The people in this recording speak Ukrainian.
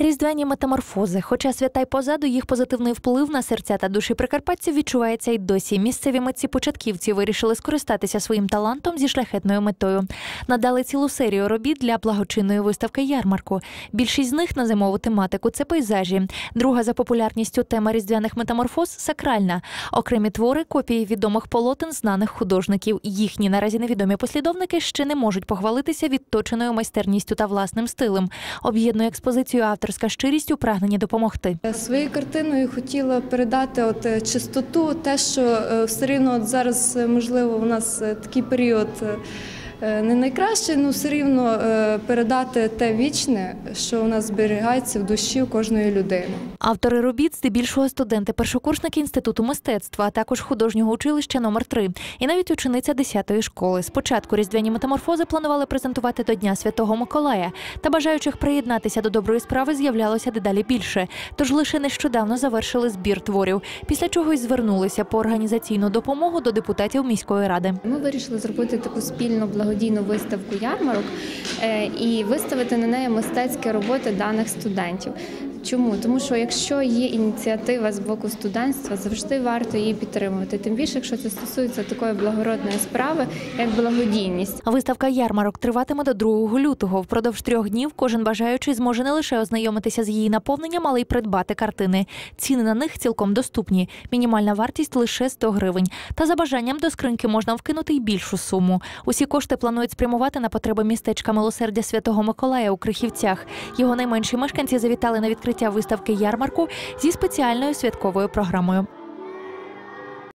Різдвяні метаморфози. Хоча свята й позаду їх позитивний вплив на серця та душі прикарпатців відчувається й досі. Місцеві митці початківці вирішили скористатися своїм талантом зі шляхетною метою. Надали цілу серію робіт для благочинної виставки ярмарку. Більшість з них на зимову тематику це пейзажі. Друга за популярністю тема різдвяних метаморфоз сакральна. Окремі твори копії відомих полотен знаних художників. Їхні наразі невідомі послідовники ще не можуть похвалитися відточеною майстерністю та власним стилем. Об'єднує експозицію авторська щирість у прагненні допомогти. Своєю картиною хотіла передати от е, чистоту, те, що е, все рівно от зараз, е, можливо, у нас е, такий період е, не найкращий, але все рівно е, передати те вічне, що у нас зберігається в душі у кожної людини. Автори робіт здебільшого студенти першокурсники інституту мистецтва, а також художнього училища номер 3 і навіть учениця 10-ї школи. Спочатку різдвяні метаморфози планували презентувати до Дня Святого Миколая, та бажаючих приєднатися до доброї справи з'являлося дедалі більше. Тож лише нещодавно завершили збір творів, після чого й звернулися по організаційну допомогу до депутатів міської ради. Ми вирішили зробити таку спільну благодійну виставку ярмарок е, і виставити на неї мистецькі роботи даних студентів. Чому? Тому що якщо є ініціатива з боку студентства, завжди варто її підтримувати. Тим більше, якщо це стосується такої благородної справи, як благодійність. Виставка ярмарок триватиме до 2 лютого. Впродовж трьох днів кожен бажаючий зможе не лише ознайомитися з її наповненням, але й придбати картини. Ціни на них цілком доступні. Мінімальна вартість лише 100 гривень. Та за бажанням до скриньки можна вкинути й більшу суму. Усі кошти планують спрямувати на потреби містечка милосердя Святого Миколая у Крихівцях. Його найменші мешканці завітали на відкриття виставки ярмарку зі спеціальною святковою програмою.